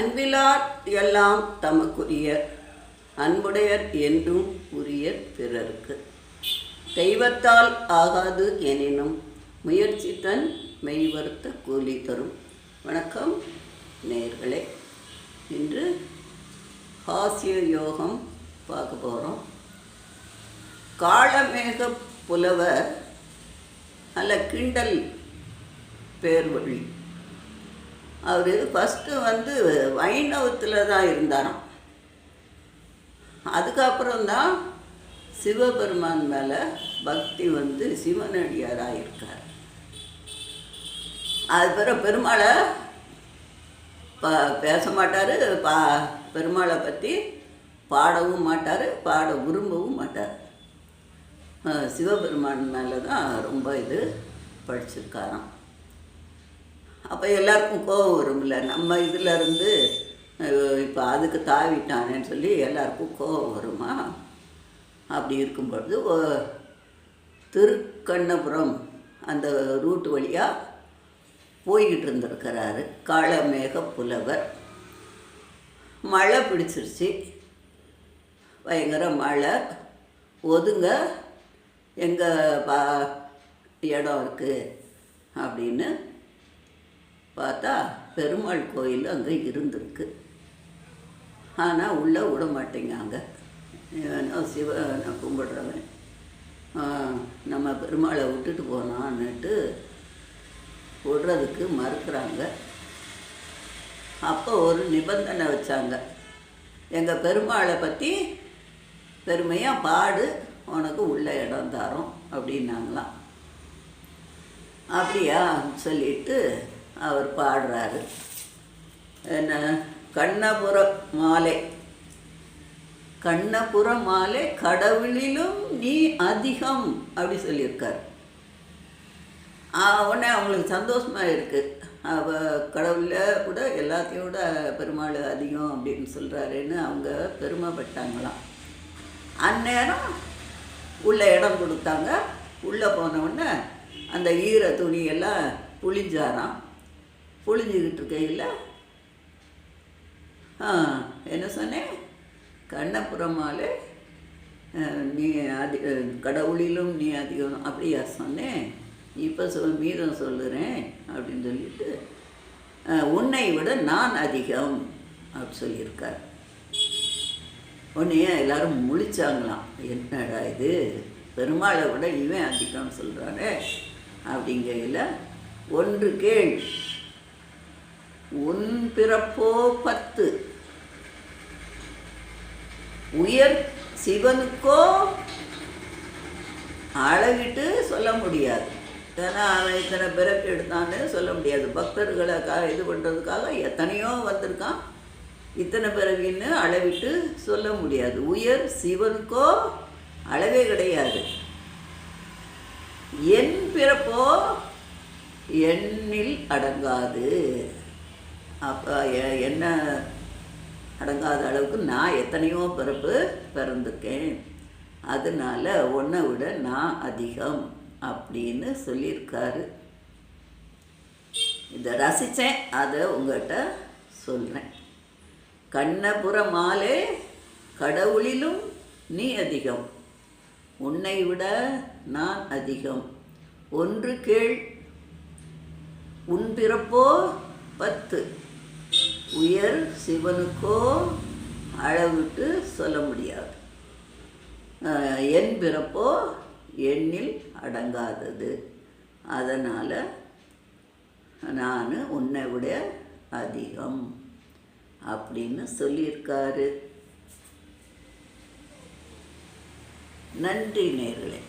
அன்பிலார் எல்லாம் தமக்குரிய அன்புடையர் என்றும் உரிய பிறருக்கு. தெய்வத்தால் ஆகாது எனினும் முயற்சி தன் மெய்வருத்த கூலி தரும். வணக்கம் நேர்களே. இன்று ஹாஸ்ய யோகம் பார்க்க போகிறோம் காலமேக புலவர் நல்ல கிண்டல் பேர் வழி அவர் ஃபஸ்ட்டு வந்து வைணவத்தில் தான் இருந்தாராம். அதுக்கப்புறம் தான் சிவபெருமான் மேலே பக்தி வந்து சிவனடியாராக இருக்கார். அது பிறகு பெருமாளை ப பேச மாட்டார் பா பெருமாளை பற்றி பாடவும் மாட்டார் பாட விரும்பவும் மாட்டார். சிவபெருமான் மேலே தான் ரொம்ப இது படிச்சிருக்காராம். அப்போ எல்லாருக்கும் கோபம் வரும்ல. நம்ம இதுலேருந்து இப்போ அதுக்கு தாவிட்டானேன்னு சொல்லி எல்லாருக்கும் கோபம் வருமா? அப்படி இருக்கும்பொழுது திருக்கண்ணபுரம் அந்த ரூட்டு வழியாக போய்கிட்டு இருந்திருக்கிறாரு காளமேக புலவர். மழை பிடிச்சிருச்சு. பயங்கர மழை. ஒதுங்க எங்கே பா இடம் இருக்குது அப்படின்னு பார்த்தா பெருமாள் கோயில் அங்கே இருந்திருக்கு. ஆனால் உள்ளே விட மாட்டேங்காங்க சிவனை கும்பிடுறவன். நம்ம பெருமாளை விட்டுட்டு போனான்னுட்டு விடுறதுக்கு மறுக்கிறாங்க. அப்போ ஒரு நிபந்தனை வச்சாங்க. எங்கள் பெருமாளை பற்றி பெருமையாக பாடு உனக்கு உள்ள இடம் தரோம் அப்படின்னாங்களாம். அப்படியா சொல்லிட்டு அவர் பாடுறாரு. என்ன? கண்ணபுர மாலை. கண்ணபுர மாலை கடவுளிலும் நீ அதிகம் அப்படி சொல்லியிருக்கார். உடனே அவங்களுக்கு சந்தோஷமாக இருக்குது அவ கடவுளில் கூட எல்லாத்தையும் விட பெருமாள் அதிகம் அப்படின்னு சொல்கிறாருன்னு அவங்க பெருமைப்பட்டாங்களாம். அந்நேரம் உள்ளே இடம் கொடுத்தாங்க. உள்ளே போனவுடனே அந்த ஈர துணியெல்லாம் புளிஞ்சாராம் புழிஞ்சிக்கிட்டு இருக்கையில் ஆ, என்ன சொன்னேன் கண்ணப்புறமாலே நீ அதி கடவுளிலும் நீ அதிகம் அப்படியா சொன்னேன் இப்போ சொல் மீதம் சொல்லுறேன் அப்படின்னு சொல்லிட்டு உன்னை விட நான் அதிகம் அப்படி சொல்லியிருக்கார். உன்னையே எல்லாரும் முழிச்சாங்களாம் என்னடா இது? பெருமாளை விட இவன் அதிகம்னு சொல்கிறானே அப்படிங்கையில் ஒன்று கேள் உன் பிறப்போ பத்து. உயர் சிவனுக்கோ அளவிட்டு சொல்ல முடியாது. ஏன்னா அவன் இத்தனை பிறப்பு எடுத்தான்னு சொல்ல முடியாது. பக்தர்களை இது பண்ணுறதுக்காக எத்தனையோ வந்திருக்கான். இத்தனை பிறவின்னு அளவிட்டு சொல்ல முடியாது. உயர் சிவனுக்கோ அளவே கிடையாது. என் பிறப்போ எண்ணில் அடங்காது. அப்போ என்ன அடங்காத அளவுக்கு நான் எத்தனையோ பிறப்பு பிறந்துக்கேன் அதனால உன்னை விட நான் அதிகம் அப்படின்னு சொல்லியிருக்காரு. இதை ரசித்தேன் அதை உங்கள்கிட்ட சொல்கிறேன் கண்ணபுர மாலே கடவுளிலும் நீ அதிகம். உன்னை விட நான் அதிகம். ஒன்று கேள். உன் பிறப்போ பத்து. உயர் சிவனுக்கோ அளவிட்டு சொல்ல முடியாது. என் பிறப்போ எண்ணில் அடங்காதது. அதனால் நான் உன்னை விட அதிகம் அப்படின்னு சொல்லியிருக்காரு. நன்றி நேர்களே.